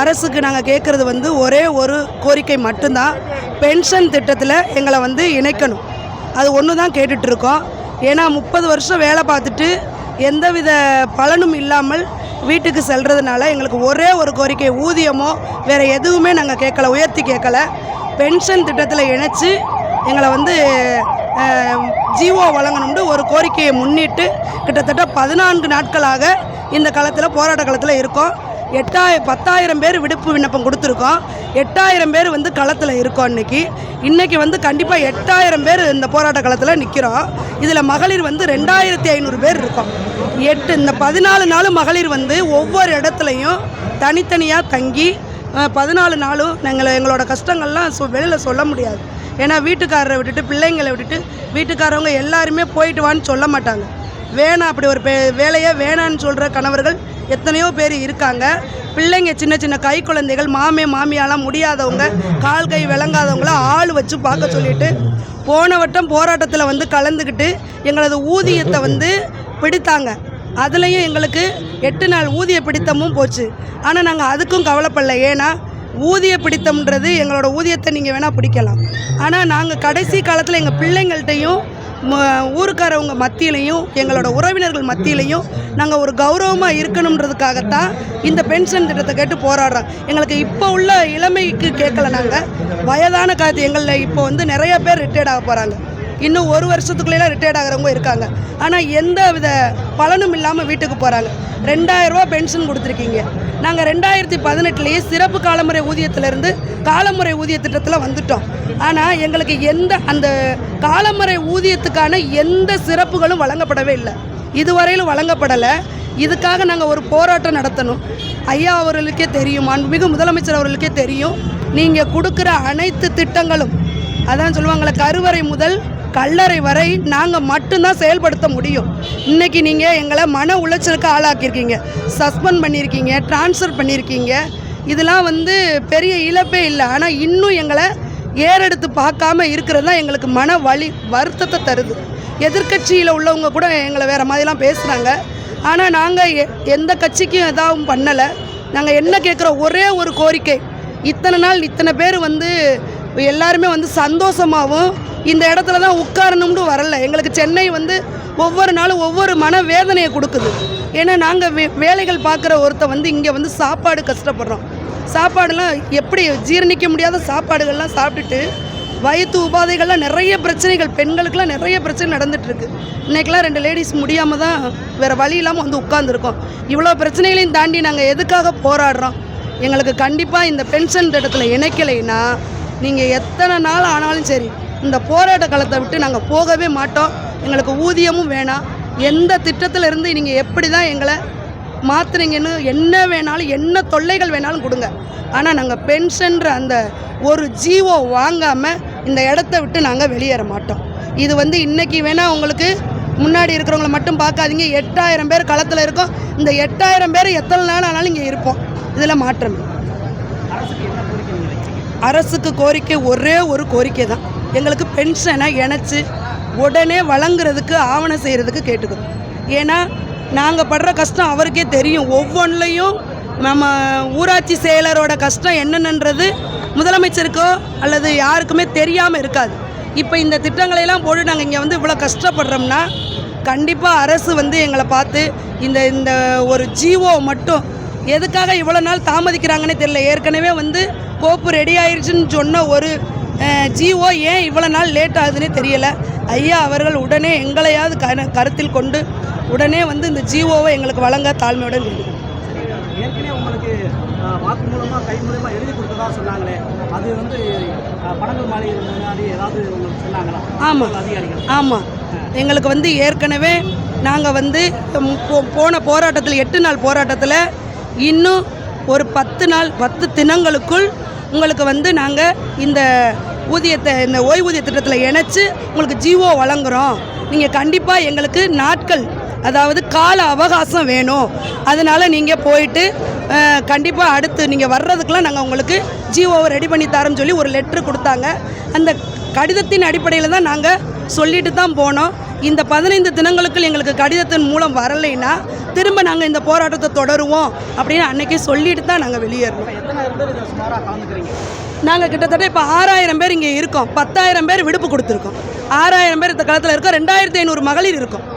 அரசுக்கு நாங்கள் கேட்குறது வந்து ஒரே ஒரு கோரிக்கை மட்டும்தான். பென்ஷன் திட்டத்தில் எங்களை வந்து இணைக்கணும். அது ஒன்று தான் கேட்டுட்ருக்கோம். ஏன்னா முப்பது வருஷம் வேலை பார்த்துட்டு எந்தவித பலனும் இல்லாமல் வீட்டுக்கு செல்கிறதுனால எங்களுக்கு ஒரே ஒரு கோரிக்கை ஊதியமோ வேறு எதுவுமே நாங்கள் கேட்கல உயர்த்தி கேட்கல. பென்ஷன் திட்டத்தில் இணைச்சி எங்களை வந்து ஜீவோ வழங்கணும்னு ஒரு கோரிக்கையை முன்னிட்டு கிட்டத்தட்ட பதினான்கு நாட்களாக இந்த காலத்தில் போராட்ட காலத்தில் இருக்கோம். எட்டாய பத்தாயிரம் பேர் விடுப்பு விண்ணப்பம் கொடுத்துருக்கோம். எட்டாயிரம் பேர் வந்து களத்தில் இருக்கோம் இன்னைக்கு. இன்றைக்கி வந்து கண்டிப்பாக எட்டாயிரம் பேர் இந்த போராட்ட களத்தில் நிற்கிறோம் இதில் மகளிர் வந்து ரெண்டாயிரத்தி ஐநூறு பேர் இருக்கோம். எட்டு இந்த பதினாலு நாள் மகளிர் வந்து ஒவ்வொரு இடத்துலையும் தனித்தனியாக தங்கி பதினாலு நாளும் நாங்கள் எங்களோட கஷ்டங்கள்லாம் சொ வெளியில் சொல்ல முடியாது. ஏன்னா வீட்டுக்காரரை விட்டுட்டு பிள்ளைங்களை விட்டுட்டு வீட்டுக்காரவங்க எல்லாருமே போயிட்டு வான்னு சொல்ல மாட்டாங்க. வேணாம் அப்படி ஒரு பே- வேணான்னு சொல்கிற கணவர்கள் எத்தனையோ பேர் இருக்காங்க. பிள்ளைங்க சின்ன சின்ன கை குழந்தைகள் மாமே மாமியாலாம் முடியாதவங்க கால் கை விளங்காதவங்கள ஆள் வச்சு பார்க்க சொல்லிட்டு போன வட்டம் போராட்டத்தில் வந்து கலந்துக்கிட்டு எங்களது ஊதியத்தை வந்து பிடித்தாங்க. அதுலேயும் எங்களுக்கு எட்டு நாள் ஊதிய பிடித்தமும் போச்சு. ஆனால் நாங்கள் அதுக்கும் கவலைப்படல. ஏன்னா ஊதிய பிடித்தம்ன்றது எங்களோட ஊதியத்தை நீங்கள் வேணால் பிடிக்கலாம். ஆனால் நாங்கள் கடைசி காலத்தில் எங்கள் பிள்ளைங்கள்ட்டையும் ஊருக்காரவங்க மத்தியிலையும் எங்களோட உறவினர்கள் மத்தியிலையும் நாங்கள் ஒரு கௌரவமாக இருக்கணுன்றதுக்காகத்தான் இந்த பென்ஷன் திட்டத்தை கேட்டு போராடுறோம். எங்களுக்கு இப்போ உள்ள இளமைக்கு கேட்கல நாங்கள் வயதான காலத்து எங்களில் இப்போ வந்து நிறைய பேர் ரிட்டையர்ட் ஆக போகிறாங்க இன்னும் ஒரு வருஷத்துக்குள்ளேலாம் ரிட்டையர்ட் ஆகிறவங்க இருக்காங்க. ஆனால் எந்த வித பலனும் இல்லாமல் வீட்டுக்கு போகிறாங்க ரெண்டாயிரரூவா பென்ஷன் கொடுத்துருக்கீங்க. நாங்கள் ரெண்டாயிரத்தி பதினெட்டுலேயே சிறப்பு காலமுறை ஊதியத்திலேருந்து காலமுறை ஊதிய திட்டத்தில் வந்துட்டோம். ஆனால் எங்களுக்கு எந்த அந்த காலமுறை ஊதியத்துக்கான எந்த சிறப்புகளும் வழங்கப்படவே இல்லை. இதுவரையிலும் வழங்கப்படலை. இதுக்காக நாங்கள் ஒரு போராட்டம் நடத்தணும். ஐயா அவர்களுக்கே தெரியும் அன்புமிகு முதலமைச்சர் அவர்களுக்கே தெரியும். நீங்கள் கொடுக்குற அனைத்து திட்டங்களும் அதான் சொல்லுவாங்களே கருவறை முதல் கல்லறை வரை நாங்கள் மட்டும்தான் செயல்படுத்த முடியும். இன்றைக்கி நீங்கள் எங்களை மன உளைச்சலுக்கு ஆளாக்கியிருக்கீங்க. சஸ்பெண்ட் பண்ணியிருக்கீங்க ட்ரான்ஸ்ஃபர் பண்ணியிருக்கீங்க. இதெல்லாம் வந்து பெரிய இழப்பே இல்லை. ஆனால் இன்னும் எங்களை ஏறெடுத்து பார்க்காம இருக்கிறது தான் எங்களுக்கு மன வலி வருத்தத்தை தருது. எதிர்க்கட்சியில் உள்ளவங்க கூட எங்களை வேறு மாதிரிலாம் பேசுகிறாங்க ஆனால் நாங்கள் எ எந்த கட்சிக்கும் எதாவது பண்ணலை. நாங்கள் என்ன கேட்குற ஒரே ஒரு கோரிக்கை இத்தனை நாள் இத்தனை பேர் வந்து எல்லாருமே வந்து சந்தோஷமாகவும் இந்த இடத்துல தான் உட்காரணும்னு வரல. எங்களுக்கு சென்னை வந்து ஒவ்வொரு நாளும் ஒவ்வொரு மன வேதனையை கொடுக்குது. ஏன்னா நாங்கள் வே வேலைகள் பார்க்குற ஒருத்த வந்து இங்கே வந்து சாப்பாடு கஷ்டப்படுறோம் சாப்பாடுலாம் எப்படி ஜீரணிக்க முடியாத சாப்பாடுகள்லாம் சாப்பிட்டுட்டு வயிற்று உபாதைகள்லாம் நிறைய பிரச்சனைகள் பெண்களுக்கெல்லாம் நிறைய பிரச்சனை நடந்துகிட்ருக்கு இன்றைக்கெலாம் ரெண்டு லேடிஸ் முடியாமல் தான் வேறு வழி இல்லாமல் வந்து உட்காந்துருக்கோம் இவ்வளோ பிரச்சனைகளையும் தாண்டி நாங்கள் எதுக்காக போராடுறோம்? எங்களுக்கு கண்டிப்பாக இந்த பென்ஷன் திட்டத்தில் இணைக்கலைன்னா நீங்கள் எத்தனை நாள் ஆனாலும் சரி இந்த போராட்ட காலத்தை விட்டு நாங்கள் போகவே மாட்டோம். எங்களுக்கு ஊதியமும் வேணாம். எந்த திட்டத்தில் இருந்து நீங்கள் எப்படி தான் எங்களை மாத்துறீங்கன்னு என்ன வேணாலும் என்ன தொல்லைகள் வேணாலும் கொடுங்க. ஆனால் நாங்கள் பென்ஷன்ற அந்த ஒரு ஜீவோ வாங்காமல் இந்த இடத்த விட்டு நாங்கள் வெளியேற மாட்டோம். இது வந்து இன்றைக்கி வேணால் உங்களுக்கு முன்னாடி இருக்கிறவங்கள மட்டும் பார்க்காதீங்க. எட்டாயிரம் பேர் களத்தில் இருக்கோம். இந்த எட்டாயிரம் பேர் எத்தனை நாள் ஆனாலும் இங்கே இருப்போம். இதில் மாற்றம் அரசுக்கு கோரிக்கை ஒரே ஒரு கோரிக்கை தான் எங்களுக்கு பென்ஷனை இணைச்சி உடனே வழங்குறதுக்கு ஆவணம் செய்கிறதுக்கு கேட்டுக்கிறோம். ஏன்னா நாங்கள் படுற கஷ்டம் அவருக்கே தெரியும். ஒவ்வொன்றிலையும் நம்ம ஊராட்சி செயலரோட கஷ்டம் என்னென்னன்றது முதலமைச்சருக்கோ அல்லது யாருக்குமே தெரியாமல் இருக்காது. இப்போ இந்த திட்டங்களையெல்லாம் போட்டு நாங்கள் இங்கே வந்து இவ்வளோ கஷ்டப்படுறோம்னா கண்டிப்பாக அரசு வந்து எங்களை பார்த்து இந்த இந்த ஒரு ஜீவோ மட்டும் எதுக்காக இவ்வளோ நாள் தாமதிக்கிறாங்கன்னே தெரியல. ஏற்கனவே வந்து கோப்பு ரெடி ஆயிடுச்சுன்னு சொன்ன ஒரு ஜிஓ ஏன் இவ்வளோ நாள் லேட் ஆகுதுன்னே தெரியல. ஐயா அவர்கள் உடனே எங்களையாவது கரு கருத்தில் கொண்டு உடனே வந்து இந்த ஜிஓவை எங்களுக்கு வழங்க தாழ்மையுடன் ஏற்கனவே உங்களுக்கு அஹ், வாக்கு மூலமாக கை மூலமாக எழுதி கொடுத்ததா சொன்னாங்களே. அது வந்து படங்கள் மாலை முன்னாடி ஏதாவது உங்களுக்கு சொன்னாங்களா? ஆமாம் அதிகாரிகள். ஆமாம் எங்களுக்கு வந்து ஏற்கனவே நாங்கள் வந்து போன போராட்டத்தில் எட்டு நாள் போராட்டத்தில் இன்னும் ஒரு பத்து நாள் பத்து தினங்களுக்குள் உங்களுக்கு வந்து நாங்கள் இந்த ஊதியத்தை இந்த ஓய்வூதிய திட்டத்தில் இணைச்சி உங்களுக்கு ஜிஓ வழங்குகிறோம் நீங்கள் கண்டிப்பாக எங்களுக்கு நாட்கள் அதாவது கால அவகாசம் வேணும். அதனால் நீங்கள் போயிட்டு கண்டிப்பாக அடுத்து நீங்கள் வர்றதுக்கெலாம் நாங்கள் உங்களுக்கு ஜிஓவை ரெடி பண்ணி தரோம்னு சொல்லி ஒரு லெட்ரு கொடுத்தாங்க. அந்த கடிதத்தின் அடிப்படையில் தான் நாங்கள் சொல்லிட்டு தான் போனோம். இந்த பதினைந்து தினங்களுக்குள் எங்களுக்கு கடிதத்தின் மூலம் வரலைன்னா திரும்ப நாங்கள் இந்த போராட்டத்தை தொடருவோம் அப்படின்னு அன்னைக்கே சொல்லிட்டு தான் நாங்கள் வெளியேறோம் நாங்கள் கிட்டத்தட்ட இப்போ ஆறாயிரம் பேர் இங்கே இருக்கோம். பத்தாயிரம் பேர் விடுப்பு கொடுத்துருக்கோம். ஆறாயிரம் பேர் இந்த காலத்தில் இருக்கோம். ரெண்டாயிரத்தி ஐநூறு மகளிர் இருக்கோம்.